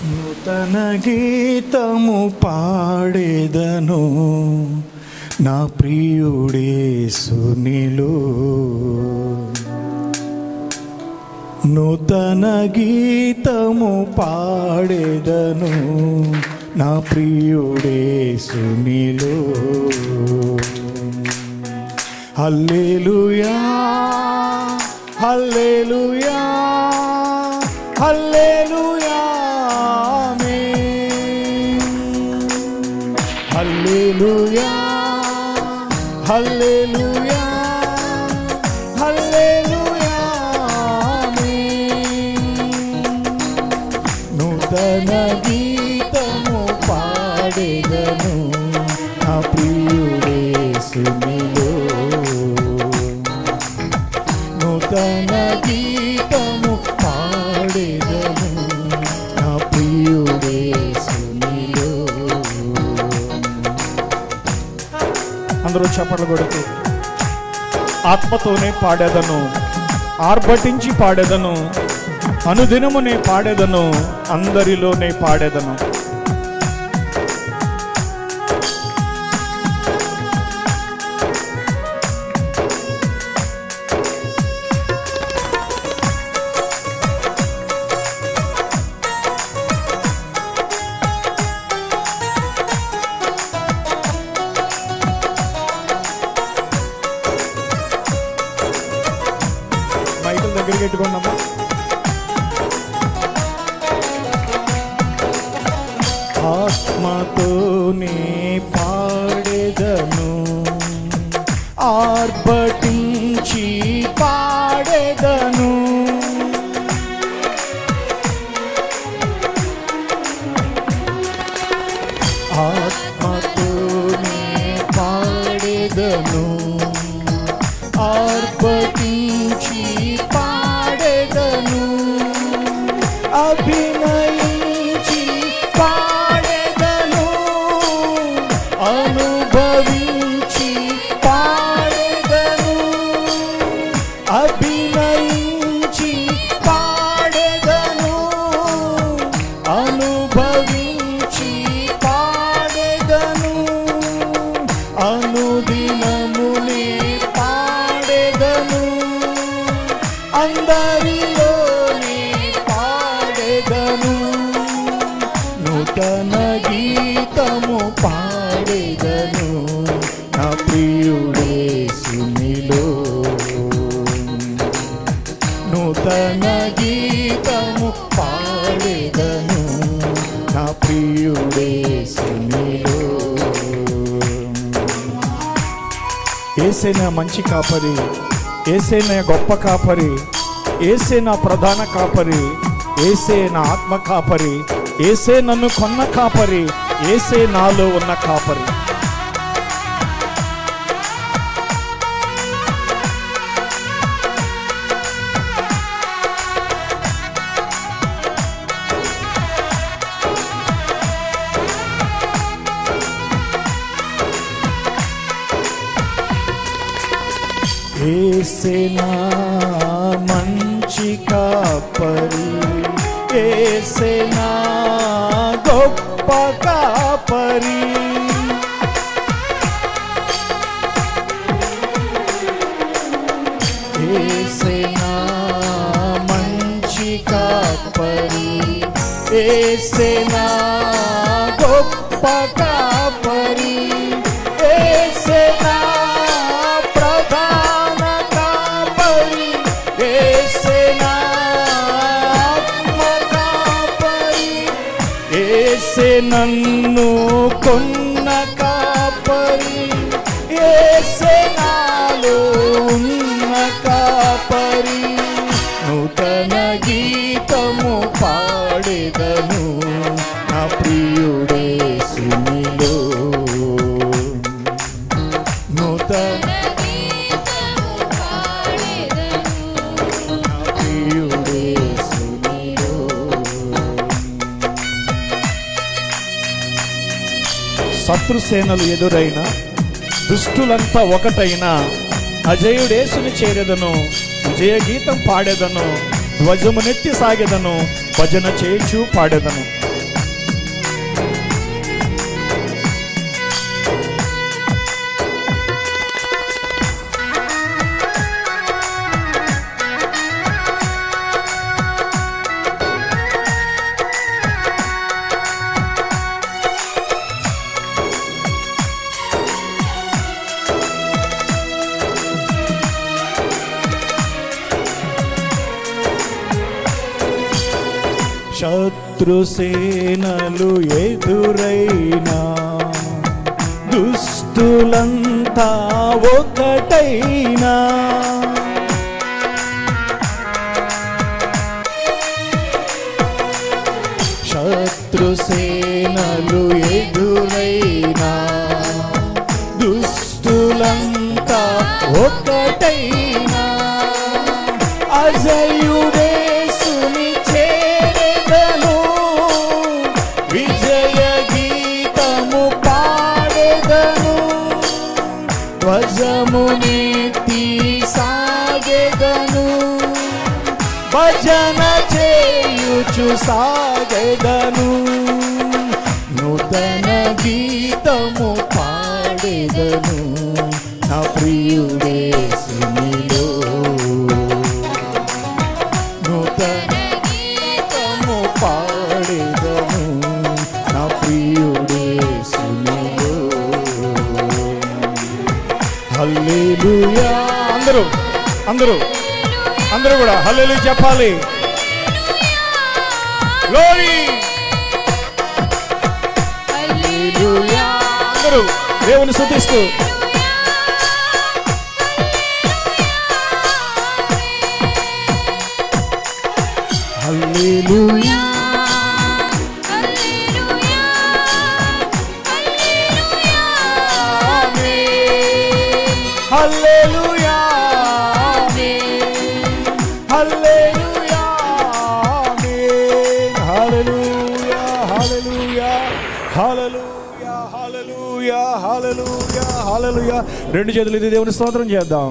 నూతన గీతము పాడేదను నా ప్రియుడే సునిలో నూతన గీతము పాడేదను నా ప్రియుడే సునిలో హల్లెలూయా హల్లెలూయా హల్లెలూయా హల్లెలూయా హల్లెలూయా హల్లెలూయా నూతన గీతము పాడేదను. చప్పట్లు కొడుతూ ఆత్మతోనే పాడేదను ఆర్భటించి పాడేదను అనుదినమునే పాడేదను అందరిలోనే పాడేదను. మైకుల దగ్గరికి పెట్టుకున్నామా ఆత్మతోనే పాడేదను ఆర్భటించి పాడేదను. ఆత్మతోనే పాడేదను ఆర్భటించి ఏసే నా మంచి కాపరి ఏసే నా గొప్ప కాపరి ఏసే నా ప్రధాన కాపరి ఏసే నా ఆత్మ కాపరి ఏసే నన్ను కొన్న కాపరి ఏసే నాలో ఉన్న కాపరి. ఏసేనా మంచి కాపరి ఏసేనా గొప్ప కాపరి ఏసేనా మంచి కాపరి ఏసేనా గొప్ప కాపరి నన్ను కొన్న కాపరి ఏసే నాలో ఉన్న కాపరి? శత్రుసేనలు ఎదురైన దుష్టులంతా ఒకటైన అజయుడేసుని చేరేదను విజయ గీతం ధ్వజము ధ్వజమునెత్తి సాగేదను భజన చేచు పాడెదను. శత్రుసేనలు ఎదురైనా దుస్తులంతా ఒకటైనా శత్రుసేనలు సాగెదను. నూతన గీతము పాడెదను. నా ప్రియుడే సునిలో. నూతన గీతము పాడెదను. నా ప్రియుడే సునిలో. హల్లెలూయా. అందరూ అందరూ అందరూ కూడా హల్లెలూయా చెప్పాలి. గ్లోరీ అందరూ దేవుని శుద్ధిస్తూ Hallelujah. రెండు చేతులు ఇది దేవుని స్తోత్రం చేద్దాం.